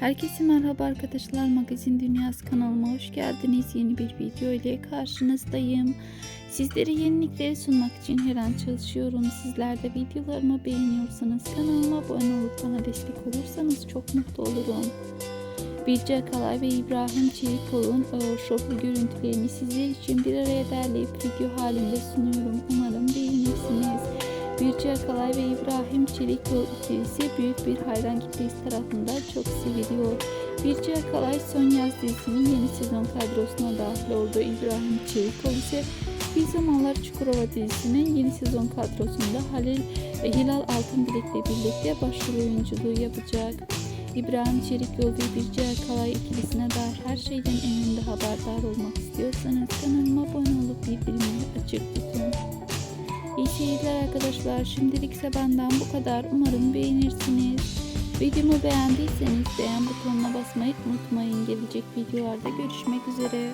Herkese merhaba arkadaşlar. Magazin Dünyası kanalıma hoş geldiniz. Yeni bir video ile karşınızdayım. Sizlere yenilikleri sunmak için her an çalışıyorum. Sizler de videolarımı beğeniyorsanız kanalıma abone olup bana destek olursanız çok mutlu olurum. Birce Kalay ve İbrahim Çelikoğlu'nun ağır şoklu görüntülerini sizler için bir araya derleyip video halinde sunuyorum. Umarım beğenirsiniz. Birce Akalay ve İbrahim Çelikoğlu ikilisi büyük bir hayran kitlesi tarafından çok seviliyor. Birce Akalay son yaz dizisinin yeni sezon kadrosuna dahil oldu. İbrahim Çelikoğlu ise bir zamanlar Çukurova dizisinin yeni sezon kadrosunda Halil ve Hilal Altınbilek'le birlikte başrol oyunculuğu yapacak. İbrahim Çelikyol ve Birce Akalay ikilisine dair her şeyden en önde haberdar olmak istiyorsanız kanalıma abone olup bildirimleri açık tutun. Seyirler arkadaşlar. Şimdilik ise benden bu kadar. Umarım beğenirsiniz. Videomu beğendiyseniz beğen butonuna basmayı unutmayın. Gelecek videolarda görüşmek üzere.